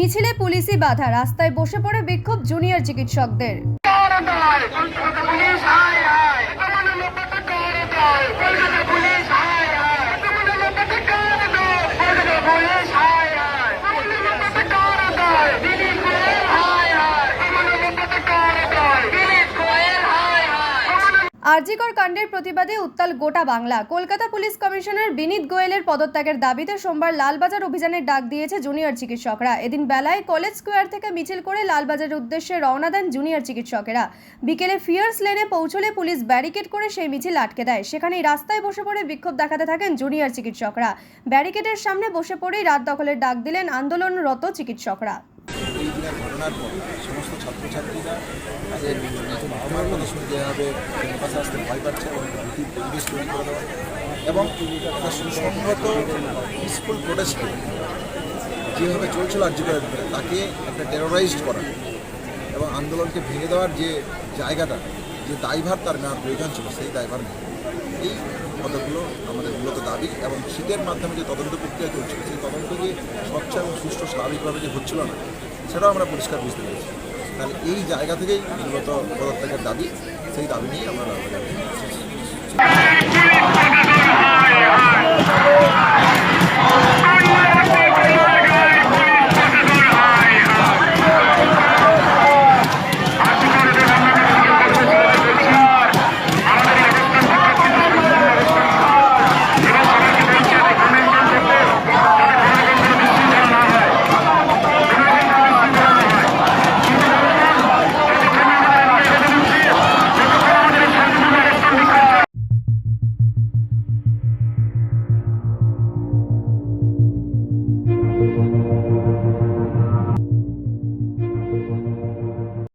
মিছিলে পুলিশি বাধা রাস্তায় বসে পড়ে বিক্ষোভ জুনিয়র চিকিৎসকদের। আরজিকর কাণ্ডের প্রতিবাদে উত্তাল গোটা বাংলা। কলকাতা পুলিশ কমিশনার বিনীত গোয়েলের পদত্যাগের দাবিতে সোমবার লালবাজার অভিযানের ডাক দিয়েছে জুনিয়র চিকিৎসকরা। এদিন বেলায় কলেজ স্কোয়ার থেকে মিছিল করে লালবাজারের উদ্দেশ্যে রওনা দেন জুনিয়র চিকিৎসকেরা। বিকেলে ফিয়ার্স লেনে পৌঁছলে পুলিশ ব্যারিকেড করে সেই মিছিল আটকে দেয়। সেখানেই রাস্তায় বসে পড়ে বিক্ষোভ দেখাতে থাকেন জুনিয়র চিকিৎসকরা। ব্যারিকেডের সামনে বসে পড়েই রাত দখলের ডাক দিলেন আন্দোলনরত চিকিৎসকরা। এই দিনের ঘটনার পর সমস্ত ছাত্রছাত্রীরা তাদের বাবার কথা শুনে যেভাবে ক্যাম্পাসে আসতে ভয় পাচ্ছে এবং ভীতির পরিবেশ তৈরি করে দেওয়া এবং একটা সুসংহত পিসফুল প্রোটেস্টে যেভাবে চলছিল আর্যিকরের ভিতরে তাকে একটা টেরোরাইজড করা এবং আন্দোলনকে ভেঙে দেওয়ার যে জায়গাটা, যে দায়ভার তার নেওয়ার প্রয়োজন ছিল, সেই দায়ভার নেই। এই কতগুলো আমাদের মূলত দাবি এবং শীতের মাধ্যমে যে তদন্ত প্রক্রিয়া চলছিল, সেই তদন্ত যে স্বচ্ছ এবং সুষ্ঠু স্বাভাবিকভাবে যে হচ্ছিল না সেটাও আমরা পরিষ্কার বুঝতে পেরেছি তাহলে এই জায়গা থেকেই মূলত পদত্যাগের দাবি, সেই দাবি নিয়ে আমরা।